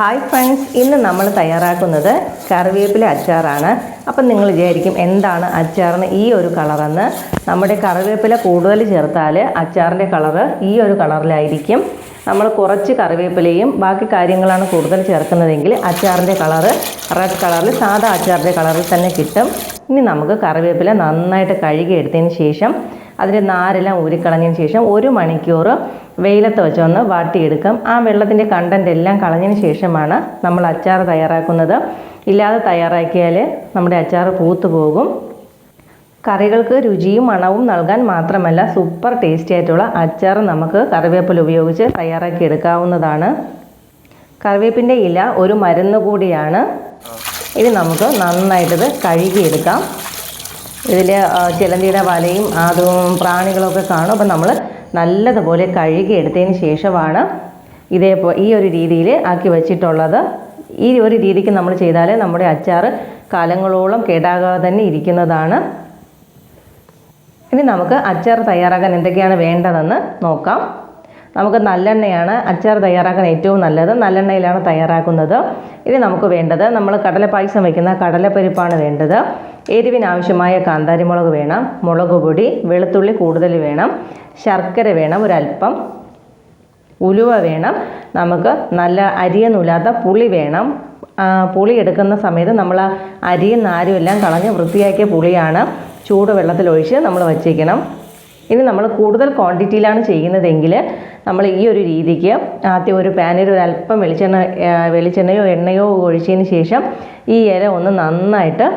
Hi friends ഇന്ന് നമ്മൾ തയ്യാറാക്കുന്നത് കറിവേപ്പില അച്ചാറാണ്. അപ്പം നിങ്ങൾ വിചാരിക്കും എന്താണ് അച്ചാറിന് ഈ ഒരു കളറെന്ന്? നമ്മുടെ കറിവേപ്പില കൂടുതൽ ചേർത്താൽ അച്ചാറിന്റെ കളറ് ഈ ഒരു കളറിലായിരിക്കും. നമ്മൾ കുറച്ച് കറിവേപ്പിലയും ബാക്കി കാര്യങ്ങളാണ് കൂടുതൽ ചേർക്കുന്നതെങ്കിൽ അച്ചാറിന്റെ കളറ് റെഡ് കളറിൽ സാധാ അച്ചാറിന്റെ കളറിൽ തന്നെ കിട്ടും. ഇനി നമുക്ക് കറിവേപ്പില നന്നായിട്ട് കഴുകി എടുത്തതിന് ശേഷം അതിന്റെ നാരെല്ലാം ഊരിക്കളഞ്ഞതിന് ശേഷം ഒരു മണിക്കൂർ വെയിലത്ത് വെച്ചൊന്ന് വാട്ടിയെടുക്കും. ആ വെള്ളത്തിന്റെ കണ്ടന്റ് എല്ലാം കളഞ്ഞതിന് ശേഷമാണ് നമ്മൾ അച്ചാർ തയ്യാറാക്കുന്നത്. ഇല്ലാതെ തയ്യാറാക്കിയാൽ നമ്മുടെ അച്ചാർ പൂത്തു പോകും. കറികൾക്ക് രുചിയും മണവും നൽകാൻ മാത്രമല്ല സൂപ്പർ ടേസ്റ്റി ആയിട്ടുള്ള അച്ചാർ നമുക്ക് കറിവേപ്പില ഉപയോഗിച്ച് തയ്യാറാക്കി എടുക്കാവുന്നതാണ്. കറിവേപ്പിന്റെ ഇല ഒരു മരുന്ന് കൂടിയാണ്. ഇനി നമുക്ക് നന്നായിട്ടത് കഴുകിയെടുക്കാം. ഇതിൽ ചിലന്തിയുടെ വലയും അതും പ്രാണികളൊക്കെ കാണും. അപ്പം നമ്മൾ നല്ലതുപോലെ കഴുകി എടുത്തതിന് ശേഷമാണ് ഇതേപോലെ ഈ ഒരു രീതിയിൽ ആക്കി വച്ചിട്ടുള്ളത്. ഈ ഒരു രീതിക്ക് നമ്മൾ ചെയ്താൽ നമ്മുടെ അച്ചാർ കാലങ്ങളോളം കേടാകാതെ തന്നെ ഇരിക്കുന്നതാണ്. ഇനി നമുക്ക് അച്ചാർ തയ്യാറാക്കാൻ എന്തൊക്കെയാണ് വേണ്ടതെന്ന് നോക്കാം. നമുക്ക് നല്ലെണ്ണയാണ് അച്ചാർ തയ്യാറാക്കാൻ ഏറ്റവും നല്ലത്. നല്ലെണ്ണയിലാണ് തയ്യാറാക്കുന്നത്. ഇനി നമുക്ക് വേണ്ടത് നമ്മൾ കടല പായസം വയ്ക്കുന്ന കടലപ്പരിപ്പാണ് വേണ്ടത്. എരിവിനാവശ്യമായ കാന്താരിമുളക് വേണം മുളക് പൊടി വെളുത്തുള്ളി കൂടുതൽ വേണം ശർക്കര വേണം ഒരല്പം ഉലുവ വേണം നമുക്ക് നല്ല അരിയൊന്നുമില്ലാത്ത പുളി വേണം. പുളി എടുക്കുന്ന സമയത്ത് നമ്മൾ അരിയും നാരും എല്ലാം കളഞ്ഞ് വൃത്തിയാക്കിയ പുളിയാണ് ചൂട് വെള്ളത്തിലൊഴിച്ച് നമ്മൾ വച്ചേക്കണം ഇനി നമ്മൾ കൂടുതൽ ക്വാണ്ടിറ്റിയിലാണ് ചെയ്യുന്നതെങ്കിൽ നമ്മൾ ഈ ഒരു രീതിക്ക് ആദ്യം ഒരു പാനിൽ ഒരു അല്പം വെളിച്ചെണ്ണ വെളിച്ചെണ്ണയോ എണ്ണയോ ഒഴിച്ചതിന് ശേഷം ഈ ഇല ഒന്ന് നന്നായിട്ട്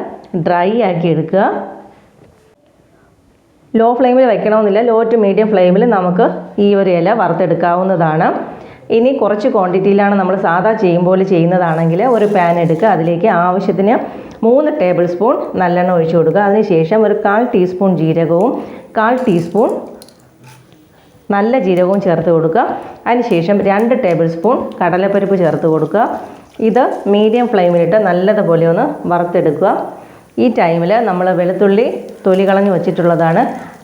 ഡ്രൈ ആക്കി എടുക്കുക. ലോ ഫ്ലെയിമിൽ വെക്കണമെന്നില്ല ലോ ടു മീഡിയം ഫ്ലെയിമിൽ നമുക്ക് ഈ ഒരു ഇല വറുത്തെടുക്കാവുന്നതാണ്. ഇനി കുറച്ച് ക്വാണ്ടിറ്റിയിലാണ് നമ്മൾ സാധാ ചെയ്യും പോലെ ചെയ്യുന്നതാണെങ്കിൽ ഒരു പാൻ എടുക്കുക. അതിലേക്ക് ആവശ്യത്തിന് മൂന്ന് ടേബിൾ സ്പൂൺ നല്ലെണ്ണ ഒഴിച്ചു കൊടുക്കുക. അതിനുശേഷം ഒരു കാൽ ടീസ്പൂൺ ജീരകവും കാൽ ടീസ്പൂൺ നല്ല ജീരകവും ചേർത്ത് കൊടുക്കുക. അതിനുശേഷം രണ്ട് ടേബിൾ സ്പൂൺ കടലപ്പരിപ്പ് ചേർത്ത് കൊടുക്കുക. ഇത് മീഡിയം ഫ്ലെയിമിലിട്ട് നല്ലതുപോലെ ഒന്ന് വറുത്തെടുക്കുക. ഈ ടൈമിൽ നമ്മൾ വെളുത്തുള്ളി തൊലി കളഞ്ഞ് വെച്ചിട്ടുള്ളതാണ്.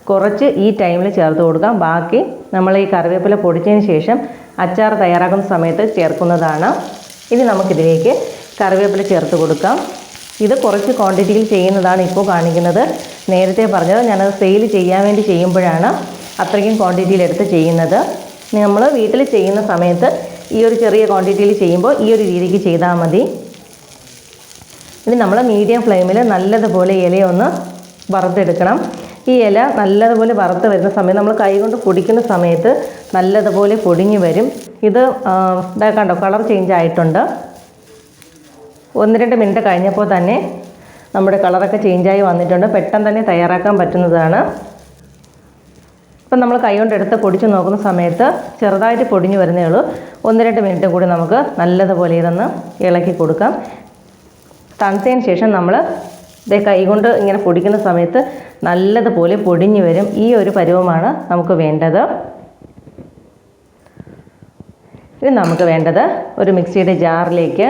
കുറച്ച് ഈ ടൈമിൽ ചേർത്ത് കൊടുക്കാം. ബാക്കി നമ്മൾ ഈ കറിവേപ്പില പൊടിച്ചതിന് ശേഷം അച്ചാർ തയ്യാറാക്കുന്ന സമയത്ത് ചേർക്കുന്നതാണ്. ഇനി നമുക്കിതിലേക്ക് കറിവേപ്പില ചേർത്ത് കൊടുക്കാം. ഇത് കുറച്ച് ക്വാണ്ടിറ്റിയിൽ ചെയ്യുന്നതാണ് ഇപ്പോൾ കാണിക്കുന്നത്. നേരത്തെ പറഞ്ഞത് ഞാനത് സെയിൽ ചെയ്യാൻ വേണ്ടി ചെയ്യുമ്പോഴാണ് അത്രയ്ക്കും ക്വാണ്ടിറ്റിയിൽ എടുത്ത് ചെയ്യുന്നത്. നമ്മൾ വീട്ടിൽ ചെയ്യുന്ന സമയത്ത് ഈ ഒരു ചെറിയ ക്വാണ്ടിറ്റിയിൽ ചെയ്യുമ്പോൾ ഈ ഒരു രീതിക്ക് ചെയ്താൽ മതി. ഇനി നമ്മൾ മീഡിയം ഫ്ലെയിമിൽ നല്ലതുപോലെ ഇലയൊന്ന് വറുത്തെടുക്കണം. ഈ ഇല നല്ലതുപോലെ വറുത്ത് വരുന്ന സമയത്ത് നമ്മൾ കൈകൊണ്ട് പൊടിക്കുന്ന സമയത്ത് നല്ലതുപോലെ പൊടിഞ്ഞു വരും. ഇത് കണ്ടോ കളർ ചേഞ്ച് ആയിട്ടുണ്ട്. ഒന്ന് രണ്ട് മിനിറ്റ് കഴിഞ്ഞപ്പോൾ തന്നെ നമ്മുടെ കളറൊക്കെ ചേഞ്ചായി വന്നിട്ടുണ്ട്. പെട്ടെന്ന് തന്നെ തയ്യാറാക്കാൻ പറ്റുന്നതാണ്. ഇപ്പം നമ്മൾ കൈകൊണ്ട് എടുത്ത് പൊടിച്ച് നോക്കുന്ന സമയത്ത് ചെറുതായിട്ട് പൊടിഞ്ഞു വരുന്നേ ഉള്ളൂ. ഒന്ന് രണ്ട് മിനിറ്റ് കൂടി നമുക്ക് നല്ലതുപോലെ ഇതൊന്ന് ഇളക്കി കൊടുക്കാം. തണുത്തതിന് ശേഷം നമ്മൾ ഇതേ കൈകൊണ്ട് ഇങ്ങനെ പൊടിക്കുന്ന സമയത്ത് നല്ലതുപോലെ പൊടിഞ്ഞു വരും. ഈ ഒരു പരുവമാണ് നമുക്ക് വേണ്ടത്. ഇനി നമുക്ക് വേണ്ടത് ഒരു മിക്സിയുടെ ജാറിലേക്ക്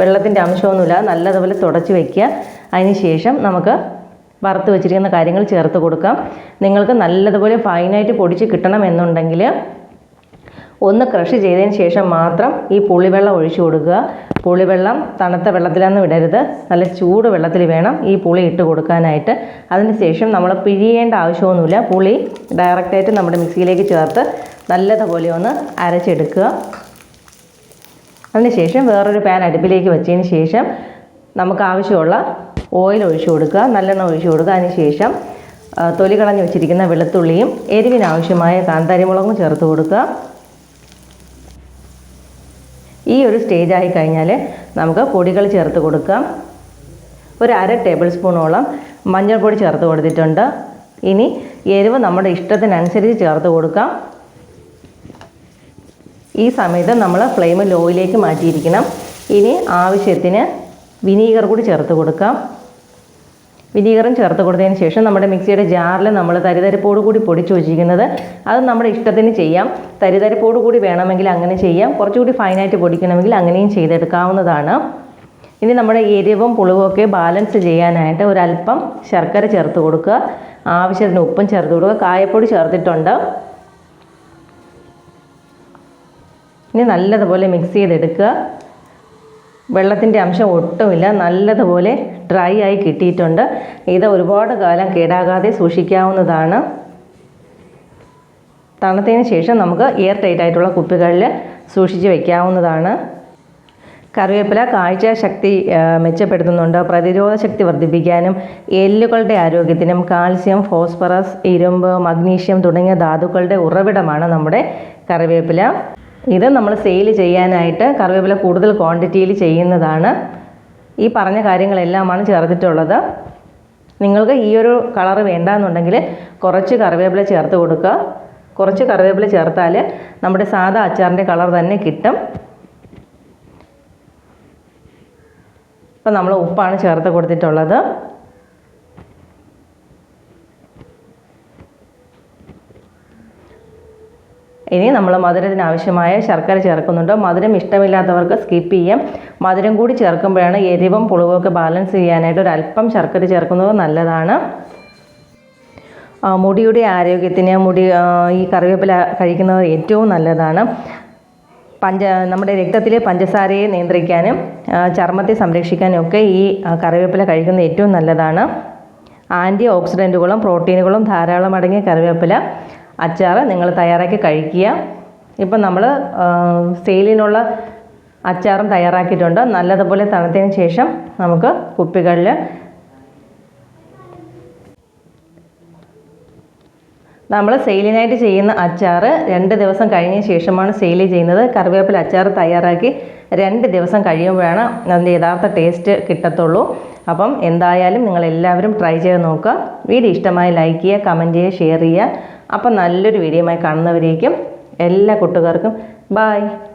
വെള്ളത്തിന്റെ അംശമൊന്നുമില്ല നല്ലതുപോലെ തുടച്ച് വയ്ക്കുക അതിന് ശേഷം നമുക്ക് വറുത്ത് വെച്ചിരിക്കുന്ന കാര്യങ്ങൾ ചേർത്ത് കൊടുക്കാം. നിങ്ങൾക്ക് നല്ലതുപോലെ ഫൈനായിട്ട് പൊടിച്ച് കിട്ടണമെന്നുണ്ടെങ്കിൽ ഒന്ന് ക്രഷ് ചെയ്തതിന് ശേഷം മാത്രം ഈ പുളിവെള്ളം ഒഴിച്ചു കൊടുക്കുക. പുളിവെള്ളം തണുത്ത വെള്ളത്തിലൊന്നും ഇടരുത് നല്ല ചൂട് വെള്ളത്തിൽ വേണം ഈ പുളി ഇട്ട് കൊടുക്കാനായിട്ട്. അതിന് ശേഷം നമ്മൾ പിഴിയേണ്ട ആവശ്യമൊന്നുമില്ല. പുളി ഡയറക്റ്റായിട്ട് നമ്മുടെ മിക്സിയിലേക്ക് ചേർത്ത് നല്ലതുപോലെ ഒന്ന് അരച്ചെടുക്കുക. അതിനുശേഷം വേറൊരു പാൻ അടുപ്പിലേക്ക് വെച്ചതിന് ശേഷം നമുക്ക് ആവശ്യമുള്ള ഓയിൽ ഒഴിച്ചു കൊടുക്കുക. നല്ലെണ്ണ ഒഴിച്ചു കൊടുക്കുക. അതിനുശേഷം തൊലി കളഞ്ഞ് വെച്ചിരിക്കുന്ന വെളുത്തുള്ളിയും എരിവിനാവശ്യമായ കാന്താരിമുളകും ചേർത്ത് കൊടുക്കുക. ഈ ഒരു സ്റ്റേജ് ആയി കഴിഞ്ഞാൽ നമുക്ക് പൊടികൾ ചേർത്ത് കൊടുക്കാം. ഒരു അര ടേബിൾ സ്പൂണോളം മഞ്ഞൾപ്പൊടി ചേർത്ത് കൊടുത്തിട്ടുണ്ട്. ഇനി എരിവ് നമ്മുടെ ഇഷ്ടത്തിനനുസരിച്ച് ചേർത്ത് കൊടുക്കാം. ഈ സമയത്ത് നമ്മൾ ഫ്ലെയിം ലോയിലേക്ക് മാറ്റിയിരിക്കണം. ഇനി ആവശ്യത്തിന് വിനീഗർ കൂടി ചേർത്ത് കൊടുക്കാം. വിനീഗറും ചേർത്ത് കൊടുത്തതിന് ശേഷം നമ്മുടെ മിക്സിയുടെ ജാറിൽ നമ്മൾ തരിതരിപ്പോട് കൂടി പൊടിച്ചു വച്ചിരിക്കുന്നത് അത് നമ്മുടെ ഇഷ്ടത്തിന് ചെയ്യാം. തരിതരിപ്പോട് കൂടി വേണമെങ്കിൽ അങ്ങനെ ചെയ്യാം. കുറച്ചുകൂടി ഫൈനായിട്ട് പൊടിക്കണമെങ്കിൽ അങ്ങനെയും ചെയ്തെടുക്കാവുന്നതാണ്. ഇനി നമ്മുടെ എരിവും പുളിവും ഒക്കെ ബാലൻസ് ചെയ്യാനായിട്ട് ഒരല്പം ശർക്കര ചേർത്ത് കൊടുക്കുക. ആവശ്യത്തിന് ഉപ്പും ചേർത്ത് കൊടുക്കുക. കായപ്പൊടി ചേർത്തിട്ടുണ്ട്. ഇനി നല്ലതുപോലെ മിക്സ് ചെയ്തെടുക്കുക. വെള്ളത്തിന്റെ അംശം ഒട്ടുമില്ല. നല്ലതുപോലെ ഡ്രൈ ആയി കിട്ടിയിട്ടുണ്ട്. ഇത് ഒരുപാട് കാലം കേടാകാതെ സൂക്ഷിക്കാവുന്നതാണ്. തണുത്തതിന് ശേഷം നമുക്ക് എയർ ടൈറ്റ് ആയിട്ടുള്ള കുപ്പികളിൽ സൂക്ഷിച്ച് വയ്ക്കാവുന്നതാണ് കറിവേപ്പില കാഴ്ച ശക്തി മെച്ചപ്പെടുത്തുന്നുണ്ട്. പ്രതിരോധ ശക്തി വർദ്ധിപ്പിക്കാനും എല്ലുകളുടെ ആരോഗ്യത്തിനും കാൽസ്യം ഫോസ്ഫറസ് ഇരുമ്പ് മഗ്നീഷ്യം തുടങ്ങിയ ധാതുക്കളുടെ ഉറവിടമാണ് നമ്മുടെ കറിവേപ്പില. ഇത് നമ്മൾ സെയിൽ ചെയ്യാനായിട്ട് കറിവേപ്പില കൂടുതൽ ക്വാണ്ടിറ്റിയിൽ ചെയ്യുന്നതാണ്. ഈ പറഞ്ഞ കാര്യങ്ങളെല്ലാമാണ് ചേർത്തിട്ടുള്ളത്. നിങ്ങൾക്ക് ഈ ഒരു കളറ് വേണ്ടാന്നുണ്ടെങ്കിൽ കുറച്ച് കറിവേപ്പില ചേർത്ത് കൊടുക്കുക. കുറച്ച് കറിവേപ്പില ചേർത്താൽ നമ്മുടെ സാധാ അച്ചാറിന്റെ കളർ തന്നെ കിട്ടും. ഇപ്പം നമ്മൾ ഉപ്പാണ് ചേർത്ത് കൊടുത്തിട്ടുള്ളത്. ഇനി നമ്മൾ മധുരത്തിന് ആവശ്യമായ ശർക്കര ചേർക്കുന്നുണ്ട്. മധുരം ഇഷ്ടമില്ലാത്തവർക്ക് സ്കിപ്പ് ചെയ്യാം. മധുരം കൂടി ചേർക്കുമ്പോഴാണ് എരിവും പുളിവും ഒക്കെ ബാലൻസ് ചെയ്യാനായിട്ട് ഒരു അല്പം ശർക്കര ചേർക്കുന്നത് നല്ലതാണ്. മുടിയുടെ ആരോഗ്യത്തിന് മുടി ഈ കറിവേപ്പില കഴിക്കുന്നത് ഏറ്റവും നല്ലതാണ്. പഞ്ച നമ്മുടെ രക്തത്തിലെ പഞ്ചസാരയെ നിയന്ത്രിക്കാനും ചർമ്മത്തെ സംരക്ഷിക്കാനും ഒക്കെ ഈ കറിവേപ്പില കഴിക്കുന്നത് ഏറ്റവും നല്ലതാണ്. ആന്റി ഓക്സിഡന്റുകളും പ്രോട്ടീനുകളും ധാരാളം അടങ്ങിയ കറിവേപ്പില. അച്ചാർ നിങ്ങൾ തയ്യാറാക്കി കഴിക്കുക. ഇപ്പം നമ്മൾ സെയിലിനുള്ള അച്ചാറും തയ്യാറാക്കിയിട്ടുണ്ട്. നല്ലതുപോലെ തണുത്തതിന് ശേഷം നമുക്ക് കുപ്പികളിൽ നമ്മൾ സെയിലിനായിട്ട് ചെയ്യുന്ന അച്ചാർ രണ്ട് ദിവസം കഴിഞ്ഞ ശേഷമാണ് സെയിൽ ചെയ്യുന്നത്. കറിവേപ്പില അച്ചാർ തയ്യാറാക്കി രണ്ട് ദിവസം കഴിയുമ്പോഴാണ് അതിന്റെ യഥാർത്ഥ ടേസ്റ്റ് കിട്ടത്തുള്ളൂ. അപ്പം എന്തായാലും നിങ്ങളെല്ലാവരും ട്രൈ ചെയ്ത് നോക്കുക. വീഡിയോ ഇഷ്ടമായി ലൈക്ക് ചെയ്യുക കമന്റ് ചെയ്യുക ഷെയർ ചെയ്യുക. അപ്പം നല്ലൊരു വീഡിയോയുമായി കാണുന്നവരേക്കും എല്ലാ കൂട്ടുകാർക്കും ബായ്